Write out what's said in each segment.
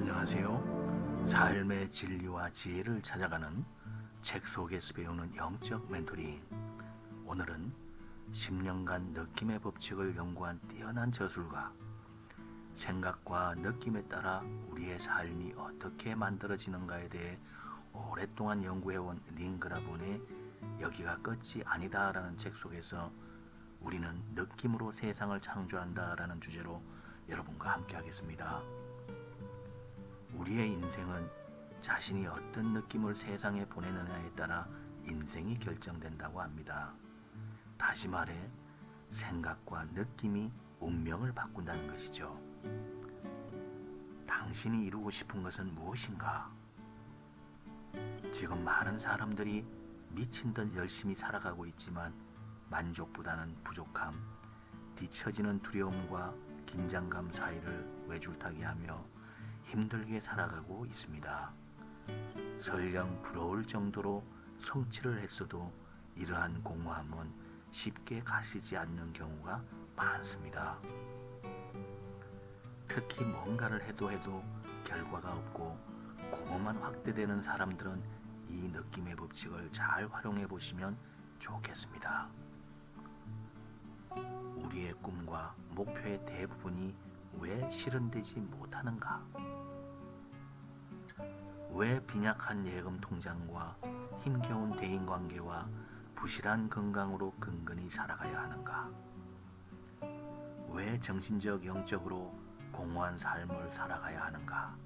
안녕하세요. 삶의 진리와 지혜를 찾아가는 책 속에서 배우는 영적 멘토링. 오늘은 10년간 느낌의 법칙을 연구한 뛰어난 저술가, 생각과 느낌에 따라 우리의 삶이 어떻게 만들어지는가에 대해 오랫동안 연구해온 링그라본의 여기가 끝이 아니다라는 책 속에서 우리는 느낌으로 세상을 창조한다라는 주제로 여러분과 함께 하겠습니다. 우리의 인생은 자신이 어떤 느낌을 세상에 보내느냐에 따라 인생이 결정된다고 합니다. 다시 말해, 생각과 느낌이 운명을 바꾼다는 것이죠. 당신이 이루고 싶은 것은 무엇인가? 지금 많은 사람들이 미친 듯 열심히 살아가고 있지만 만족보다는 부족함, 뒤처지는 두려움과 긴장감 사이를 외줄타기 하며 힘들게 살아가고 있습니다. 설령 부러울 정도로 성취를 했어도 이러한 공허함은 쉽게 가시지 않는 경우가 많습니다. 특히 뭔가를 해도 해도 결과가 없고 공허만 확대되는 사람들은 이 느낌의 법칙을 잘 활용해 보시면 좋겠습니다. 우리의 꿈과 목표의 대부분이 왜 실현되지 못하는가? 왜 빈약한 예금 통장과 힘겨운 대인 관계와 부실한 건강으로 근근히 살아가야 하는가? 왜 정신적 영적으로 공허한 삶을 살아가야 하는가?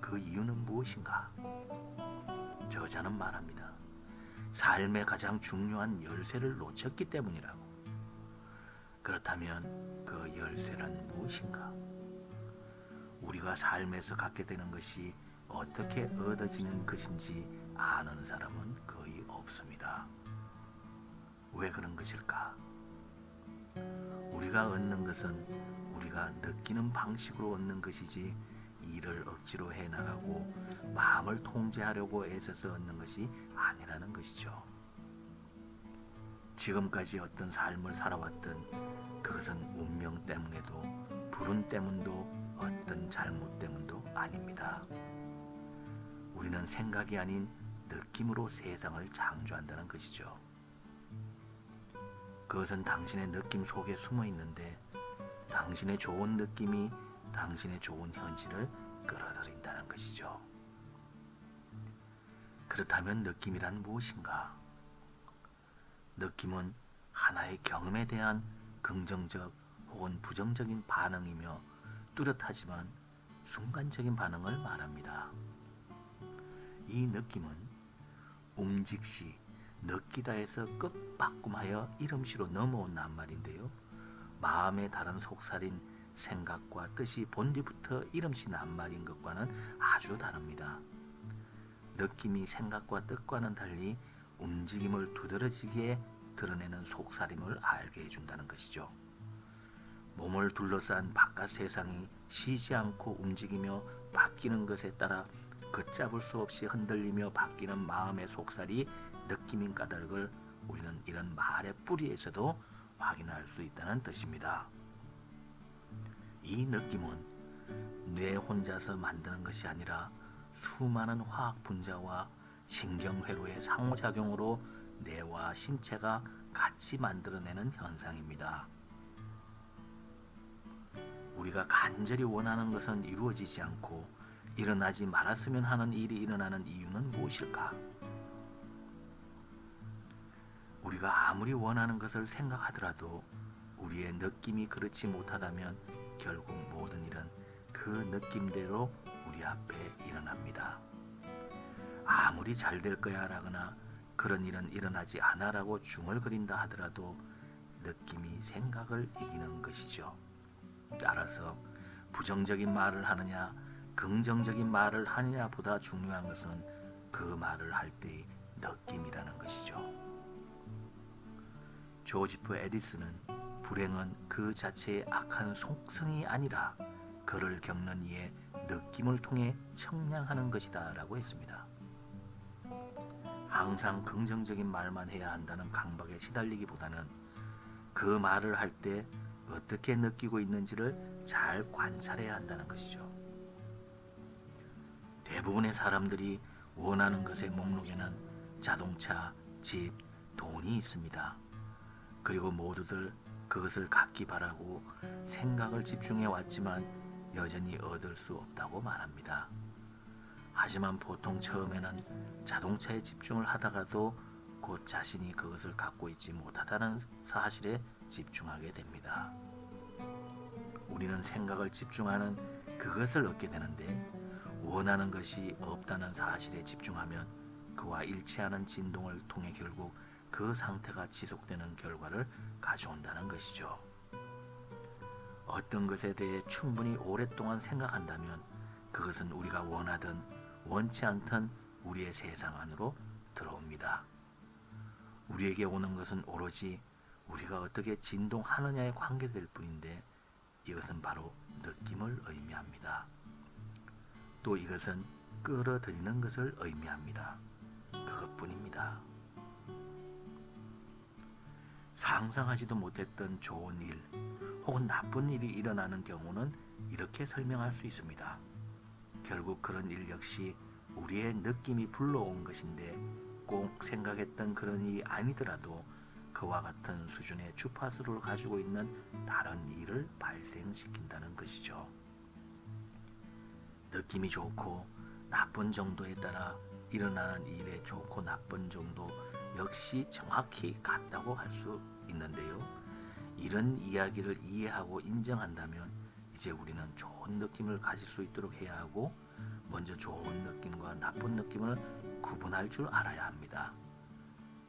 그 이유는 무엇인가? 저자는 말합니다. 삶의 가장 중요한 열쇠를 놓쳤기 때문이라고. 그렇다면 그 열쇠란 무엇인가? 우리가 삶에서 갖게 되는 것이 어떻게 얻어지는 것인지 아는 사람은 거의 없습니다. 왜 그런 것일까? 우리가 얻는 것은 우리가 느끼는 방식으로 얻는 것이지 일을 억지로 해 나가고 마음을 통제하려고 애써서 얻는 것이 아니라는 것이죠. 지금까지 어떤 삶을 살아왔던 그것은 운명 때문에도 불운 때문도 어떤 잘못 때문도 아닙니다. 우리는 생각이 아닌 느낌으로 세상을 창조한다는 것이죠. 그것은 당신의 느낌 속에 숨어 있는데 당신의 좋은 느낌이 당신의 좋은 현실을 끌어들인다는 것이죠. 그렇다면 느낌이란 무엇인가? 느낌은 하나의 경험에 대한 긍정적 혹은 부정적인 반응이며 뚜렷하지만 순간적인 반응을 말합니다. 이 느낌은 움직시 느끼다에서 끝바꿈하여 이름시로 넘어온 낱말인데요. 마음의 다른 속살인 생각과 뜻이 본디부터 이름시 낱말인 것과는 아주 다릅니다. 느낌이 생각과 뜻과는 달리 움직임을 두드러지게 드러내는 속살임을 알게 해준다는 것이죠. 몸을 둘러싼 바깥 세상이 쉬지 않고 움직이며 바뀌는 것에 따라 걷잡을 수 없이 흔들리며 바뀌는 마음의 속살이 느낌인 까닭을 우리는 이런 말의 뿌리에서도 확인할 수 있다는 뜻입니다. 이 느낌은 뇌 혼자서 만드는 것이 아니라 수많은 화학 분자와 신경회로의 상호작용으로 뇌와 신체가 같이 만들어내는 현상입니다. 우리가 간절히 원하는 것은 이루어지지 않고 일어나지 말았으면 하는 일이 일어나는 이유는 무엇일까? 우리가 아무리 원하는 것을 생각하더라도 우리의 느낌이 그렇지 못하다면 결국 모든 일은 그 느낌대로 우리 앞에 일어납니다. 아무리 잘 될 거야 라거나 그런 일은 일어나지 않아라고 중얼거린다 하더라도 느낌이 생각을 이기는 것이죠. 따라서 부정적인 말을 하느냐 긍정적인 말을 하느냐보다 중요한 것은 그 말을 할 때의 느낌이라는 것이죠. 조지프 에디슨은 불행은 그 자체의 악한 속성이 아니라 그를 겪는 이의 느낌을 통해 청량하는 것이다 라고 했습니다. 항상 긍정적인 말만 해야 한다는 강박에 시달리기보다는 그 말을 할 때 어떻게 느끼고 있는지를 잘 관찰해야 한다는 것이죠. 대부분의 사람들이 원하는 것의 목록에는 자동차, 집, 돈이 있습니다. 그리고 모두들 그것을 갖기 바라고 생각을 집중해 왔지만 여전히 얻을 수 없다고 말합니다. 하지만 보통 처음에는 자동차에 집중을 하다가도 곧 자신이 그것을 갖고 있지 못하다는 사실에 집중하게 됩니다. 우리는 생각을 집중하는 그것을 얻게 되는데 원하는 것이 없다는 사실에 집중하면 그와 일치하는 진동을 통해 결국 그 상태가 지속되는 결과를 가져온다는 것이죠. 어떤 것에 대해 충분히 오랫동안 생각한다면 그것은 우리가 원하든 원치 않든 우리의 세상 안으로 들어옵니다. 우리에게 오는 것은 오로지 우리가 어떻게 진동하느냐에 관계될 뿐인데 이것은 바로 느낌을 의미합니다. 또 이것은 끌어들이는 것을 의미합니다. 그것뿐입니다. 상상하지도 못했던 좋은 일 혹은 나쁜 일이 일어나는 경우는 이렇게 설명할 수 있습니다. 결국 그런 일 역시 우리의 느낌이 불러온 것인데 꼭 생각했던 그런 일이 아니더라도 그와 같은 수준의 주파수를 가지고 있는 다른 일을 발생시킨다는 것이죠. 느낌이 좋고 나쁜 정도에 따라 일어나는 일의 좋고 나쁜 정도 역시 정확히 같다고 할 수 있는데요. 이런 이야기를 이해하고 인정한다면 이제 우리는 좋은 느낌을 가질 수 있도록 해야 하고 먼저 좋은 느낌과 나쁜 느낌을 구분할 줄 알아야 합니다.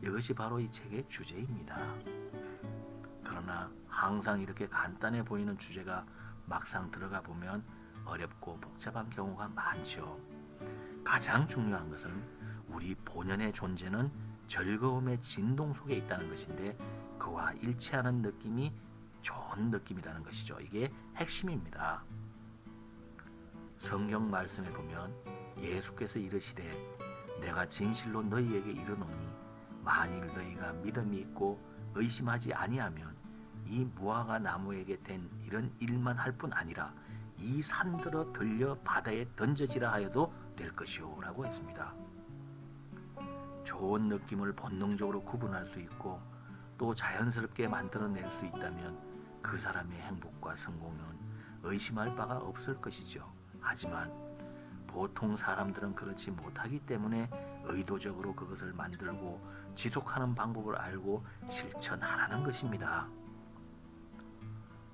이것이 바로 이 책의 주제입니다. 그러나 항상 이렇게 간단해 보이는 주제가 막상 들어가 보면 어렵고 복잡한 경우가 많죠. 가장 중요한 것은 우리 본연의 존재는 즐거움의 진동 속에 있다는 것인데 그와 일치하는 느낌이 좋은 느낌이라는 것이죠. 이게 핵심입니다. 성경 말씀에 보면 예수께서 이르시되 내가 진실로 너희에게 이르노니 만일 너희가 믿음이 있고 의심하지 아니하면 이 무화과 나무에게 된 이런 일만 할 뿐 아니라 이 산들어 들려 바다에 던져지라 하여도 될 것이오라고 했습니다. 좋은 느낌을 본능적으로 구분할 수 있고 또 자연스럽게 만들어낼 수 있다면 그 사람의 행복과 성공은 의심할 바가 없을 것이죠. 하지만 보통 사람들은 그렇지 못하기 때문에 의도적으로 그것을 만들고 지속하는 방법을 알고 실천하라는 것입니다.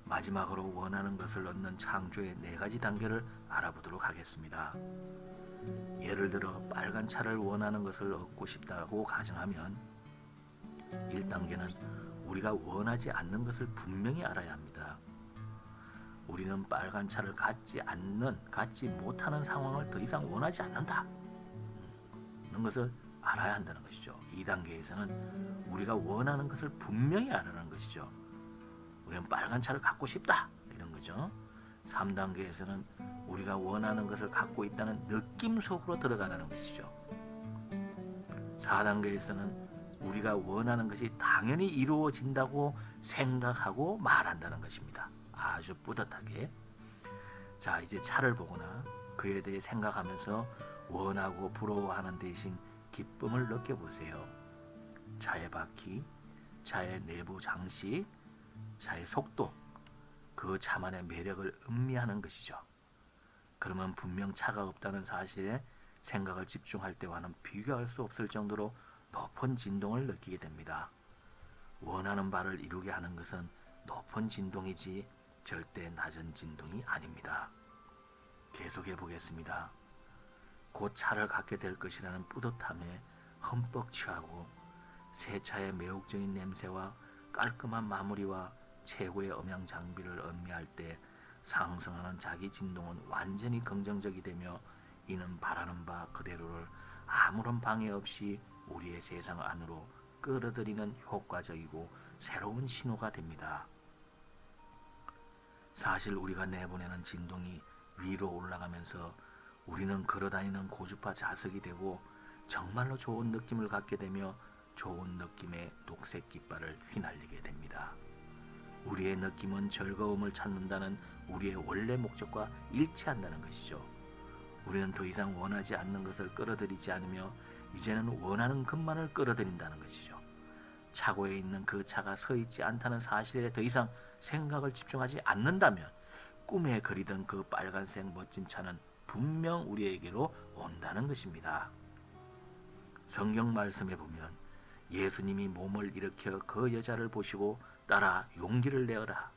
마지막으로 원하는 것을 얻는 창조의 네 가지 단계를 알아보도록 하겠습니다. 예를 들어 빨간 차를 원하는 것을 얻고 싶다고 가정하면 1단계는 우리가 원하지 않는 것을 분명히 알아야 합니다. 우리는 빨간 차를 갖지 않는, 갖지 못하는 상황을 더 이상 원하지 않는다. 는 것을 알아야 한다는 것이죠. 2단계에서는 우리가 원하는 것을 분명히 알아라는 것이죠. 우리는 빨간 차를 갖고 싶다. 이런 거죠. 3단계에서는 우리가 원하는 것을 갖고 있다는 느낌 속으로 들어가라는 것이죠. 4단계에서는 우리가 원하는 것이 당연히 이루어진다고 생각하고 말한다는 것입니다. 아주 뿌듯하게. 자, 이제 차를 보거나 그에 대해 생각하면서 원하고 부러워하는 대신 기쁨을 느껴보세요. 차의 바퀴, 차의 내부 장식, 차의 속도, 그 차만의 매력을 음미하는 것이죠. 그러면 분명 차가 없다는 사실에 생각을 집중할 때와는 비교할 수 없을 정도로 높은 진동을 느끼게 됩니다. 원하는 바를 이루게 하는 것은 높은 진동이지 절대 낮은 진동이 아닙니다. 계속해 보겠습니다. 곧 차를 갖게 될 것이라는 뿌듯함에 흠뻑 취하고 새 차의 매혹적인 냄새와 깔끔한 마무리와 최고의 음향 장비를 음미할 때 상승하는 자기 진동은 완전히 긍정적이 되며 이는 바라는 바 그대로를 아무런 방해 없이 우리의 세상 안으로 끌어들이는 효과적이고 새로운 신호가 됩니다. 사실 우리가 내보내는 진동이 위로 올라가면서 우리는 걸어다니는 고주파 자석이 되고 정말로 좋은 느낌을 갖게 되며 좋은 느낌의 녹색 깃발을 휘날리게 됩니다. 우리의 느낌은 즐거움을 찾는다는 우리의 원래 목적과 일치한다는 것이죠. 우리는 더 이상 원하지 않는 것을 끌어들이지 않으며 이제는 원하는 것만을 끌어들인다는 것이죠. 차고에 있는 그 차가 서 있지 않다는 사실에 더 이상 생각을 집중하지 않는다면 꿈에 그리던 그 빨간색 멋진 차는 분명 우리에게로 온다는 것입니다. 성경 말씀에 보면 예수님이 몸을 일으켜 그 여자를 보시고 따라 용기를 내어라.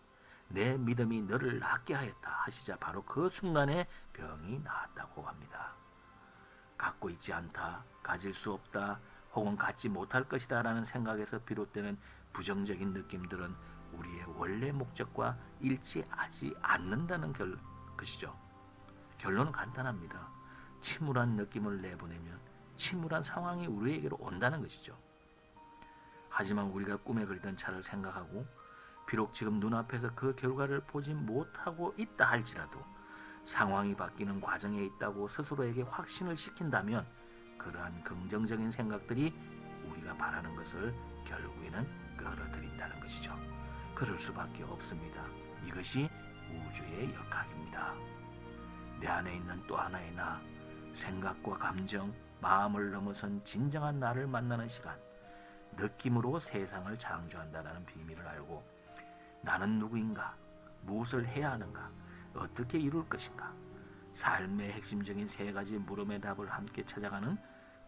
내 믿음이 너를 낫게 하였다 하시자 바로 그 순간에 병이 나았다고 합니다. 갖고 있지 않다, 가질 수 없다, 혹은 갖지 못할 것이다 라는 생각에서 비롯되는 부정적인 느낌들은 우리의 원래 목적과 일치하지 않는다는 결, 것이죠. 결론은 간단합니다. 침울한 느낌을 내보내면 침울한 상황이 우리에게로 온다는 것이죠. 하지만 우리가 꿈에 그리던 차를 생각하고 비록 지금 눈앞에서 그 결과를 보지 못하고 있다 할지라도 상황이 바뀌는 과정에 있다고 스스로에게 확신을 시킨다면 그러한 긍정적인 생각들이 우리가 바라는 것을 결국에는 끌어들인다는 것이죠. 그럴 수밖에 없습니다. 이것이 우주의 역학입니다. 내 안에 있는 또 하나의 나, 생각과 감정, 마음을 넘어선 진정한 나를 만나는 시간, 느낌으로 세상을 창조한다는 비밀을 알고 나는 누구인가, 무엇을 해야 하는가, 어떻게 이룰 것인가, 삶의 핵심적인 세 가지 물음의 답을 함께 찾아가는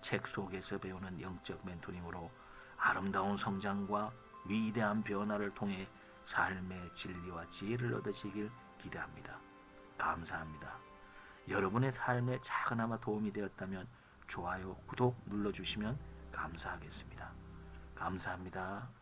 책 속에서 배우는 영적 멘토링으로 아름다운 성장과 위대한 변화를 통해 삶의 진리와 지혜를 얻으시길 기대합니다. 감사합니다. 여러분의 삶에 작은아마 도움이 되었다면 좋아요, 구독 눌러주시면 감사하겠습니다. 감사합니다.